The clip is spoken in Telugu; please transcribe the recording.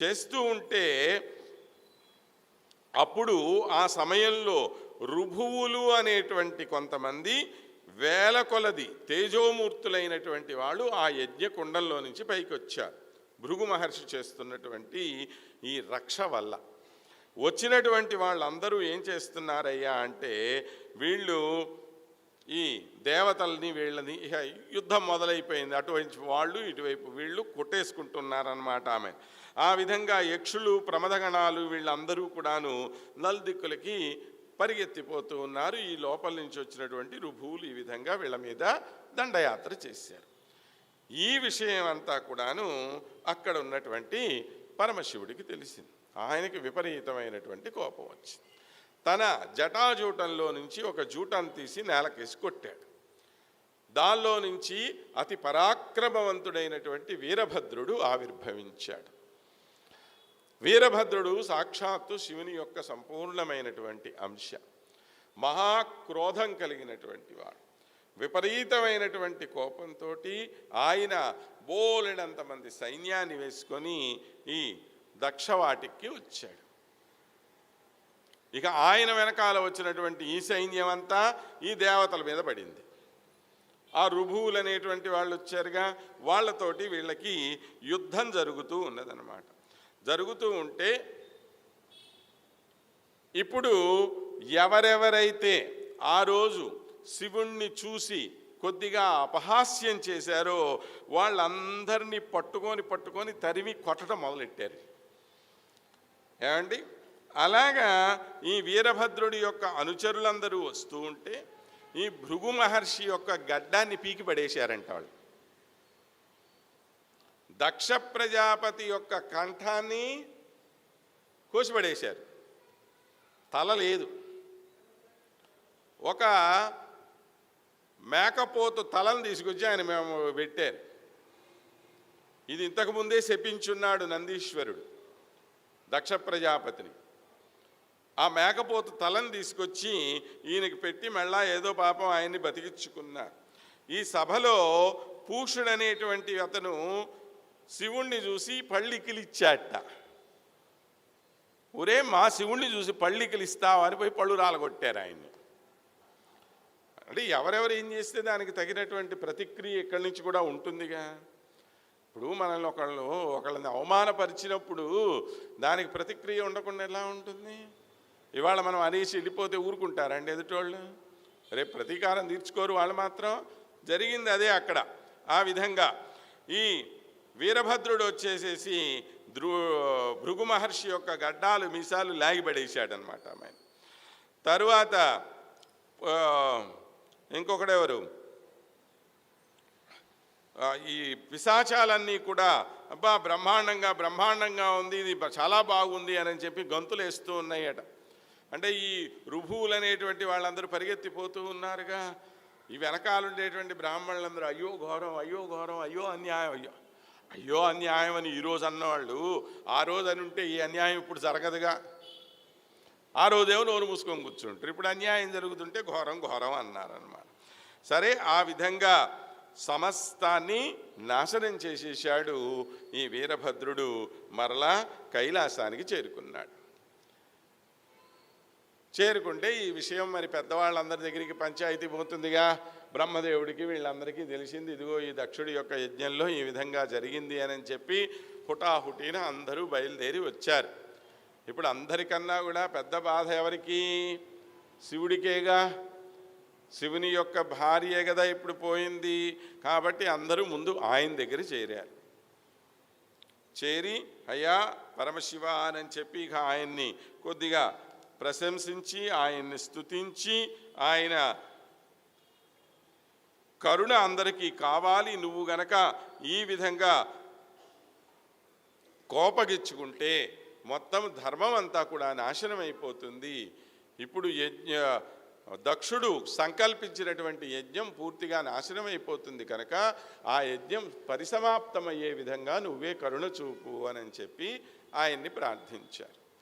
చేస్తూ ఉంటే అప్పుడు ఆ సమయంలో రుభువులు అనేటువంటి కొంతమంది వేల కొలది తేజోమూర్తులైనటువంటి వాళ్ళు ఆ యజ్ఞ కుండంలో నుంచి పైకి వచ్చారు భృగు మహర్షి చేస్తున్నటువంటి ఈ రక్ష వల్ల. వచ్చినటువంటి వాళ్ళందరూ ఏం చేస్తున్నారయ్యా అంటే వీళ్ళు ఈ దేవతల్ని వీళ్ళని ఇక యుద్ధం మొదలైపోయింది. అటువైపు వాళ్ళు ఇటువైపు వీళ్ళు కొట్టేసుకుంటున్నారన్నమాట ఆమె. ఆ విధంగా యక్షులు ప్రమదగణాలు వీళ్ళందరూ కూడాను నల్దిక్కులకి పరిగెత్తిపోతూ ఉన్నారు. ఈ లోపల నుంచి వచ్చినటువంటి రుభువులు ఈ విధంగా వీళ్ళ మీద దండయాత్ర చేశారు. ఈ విషయం అంతా కూడాను అక్కడ ఉన్నటువంటి పరమశివుడికి తెలిసింది. ఆయనకి విపరీతమైనటువంటి కోపం వచ్చింది. తన జటాజూటంలో నుంచి ఒక జూటాన్ని తీసి నేలకేసి కొట్టాడు. దానిలో నుంచి అతి పరాక్రమవంతుడైనటువంటి వీరభద్రుడు ఆవిర్భవించాడు. వీరభద్రుడు సాక్షాత్తు శివుని యొక్క సంపూర్ణమైనటువంటి అంశ. మహాక్రోధం కలిగినటువంటి వాడు. విపరీతమైనటువంటి కోపంతో ఆయన బోలెడంతమంది సైన్యాన్ని వేసుకొని ఈ దక్షవాటికి వచ్చాడు. ఇక ఆయన వెనకాల వచ్చినటువంటి ఈ సైన్యం అంతా ఈ దేవతల మీద పడింది. ఆ రుభువులు అనేటువంటి వాళ్ళు వచ్చారుగా వాళ్ళతోటి వీళ్ళకి యుద్ధం జరుగుతూ ఉన్నదనమాట జరుగుతూ ఉంటే ఇప్పుడు ఎవరెవరైతే ఆ రోజు శివుణ్ణి చూసి కొద్దిగా అపహాస్యం చేశారో వాళ్ళందరినీ పట్టుకొని పట్టుకొని తరిమి కొట్టడం మొదలెట్టారు. ఏమండి? అలాగా ఈ వీరభద్రుడి యొక్క అనుచరులందరూ వస్తూ ఉంటే ఈ భృగు మహర్షి యొక్క గడ్డాన్ని పీకి పడేశారంట వాళ్ళు. దక్ష ప్రజాపతి యొక్క కంఠాన్ని కోసిపడేశారు. తల లేదు. ఒక మేకపోతు తలను తీసుకొచ్చి ఆయన మేము పెట్టారు. ఇది ఇంతకుముందే శపించున్నాడు నందీశ్వరుడు దక్ష ప్రజాపతిని. ఆ మేకపోతు తలను తీసుకొచ్చి ఈయనకి పెట్టి మళ్ళా ఏదో పాపం ఆయన్ని బతికించుకున్నారు ఈ సభలో పూషుడు అనేటువంటి అతను శివుణ్ణి చూసి పళ్ళికిలిచ్చాట. ఒరే మా శివుణ్ణి చూసి పళ్ళికిలు అని పోయి పళ్ళు రాలగొట్టారు ఆయన్ని. అంటే ఎవరెవరు ఏం చేస్తే దానికి తగినటువంటి ప్రతిక్రియ ఇక్కడి నుంచి కూడా ఉంటుందిగా. ఇప్పుడు మనల్ని ఒకళ్ళు ఒకళ్ళని అవమానపరిచినప్పుడు దానికి ప్రతిక్రియ ఉండకుండా ఎలా ఉంటుంది? ఇవాళ మనం అనేసి వెళ్ళిపోతే ఊరుకుంటారండి ఎదుటోళ్ళు? రేపు ప్రతీకారం తీర్చుకోరు వాళ్ళు మాత్రం. జరిగింది అదే అక్కడ. ఆ విధంగా ఈ వీరభద్రుడు వచ్చేసేసి ధ్రు భృగు మహర్షి యొక్క గడ్డాలు మీసాలు లాగిపడేశాడనమాట ఆమె. తరువాత ఇంకొకడెవరు ఈ పిశాచాలన్నీ కూడా అబ్బా బ్రహ్మాండంగా బ్రహ్మాండంగా ఉంది ఇది చాలా బాగుంది అని చెప్పి గంతులు వేస్తూ ఉన్నాయట. అంటే ఈ రుభువులు అనేటువంటి వాళ్ళందరూ పరిగెత్తిపోతూ ఉన్నారుగా. ఈ వెనకాలుండేటువంటి బ్రాహ్మణులందరూ అయ్యో ఘోరం అయ్యో ఘోరం అయ్యో అన్యాయం అయ్యో అయ్యో అన్యాయం అని ఈరోజు అన్నవాళ్ళు ఆ రోజు అని ఉంటే ఈ అన్యాయం ఇప్పుడు జరగదుగా. ఆ రోజేమో నోరు మూసుకొని కూర్చుంటారు. ఇప్పుడు అన్యాయం జరుగుతుంటే ఘోరం ఘోరం అన్నారనమాట సరే ఆ విధంగా సమస్తాన్ని నాశనం చేసేసాడు ఈ వీరభద్రుడు మరలా కైలాసానికి చేరుకున్నాడు. చేరుకుంటే ఈ విషయం మరి పెద్దవాళ్ళందరి దగ్గరికి పంచాయతీ పోతుందిగా. బ్రహ్మదేవుడికి వీళ్ళందరికీ తెలిసింది ఇదిగో ఈ దక్షుడి యొక్క యజ్ఞంలో ఈ విధంగా జరిగింది అని చెప్పి హుటాహుటీన అందరూ బయలుదేరి వచ్చారు. ఇప్పుడు అందరికన్నా కూడా పెద్ద బాధ ఎవరికి? శివుడికేగా. శివుని యొక్క భార్యే కదా ఇప్పుడు పోయింది. కాబట్టి అందరూ ముందు ఆయన దగ్గర చేరారు. చేరి అయ్యా పరమశివ అని చెప్పి ఇక ఆయన్ని కొద్దిగా ప్రశంసించి ఆయన్ని స్తుతించి ఆయన కరుణ అందరికీ కావాలి. నువ్వు గనక ఈ విధంగా కోపగిచ్చుకుంటే మొత్తం ధర్మం అంతా కూడా నాశనం అయిపోతుంది ఇప్పుడు యజ్ఞ దక్షుడు సంకల్పించినటువంటి యజ్ఞం పూర్తిగా నాశనం అయిపోతుంది కనుక ఆ యజ్ఞం పరిసమాప్తమయ్యే విధంగా నువ్వే కరుణ చూపు అని చెప్పి ఆయన్ని ప్రార్థించారు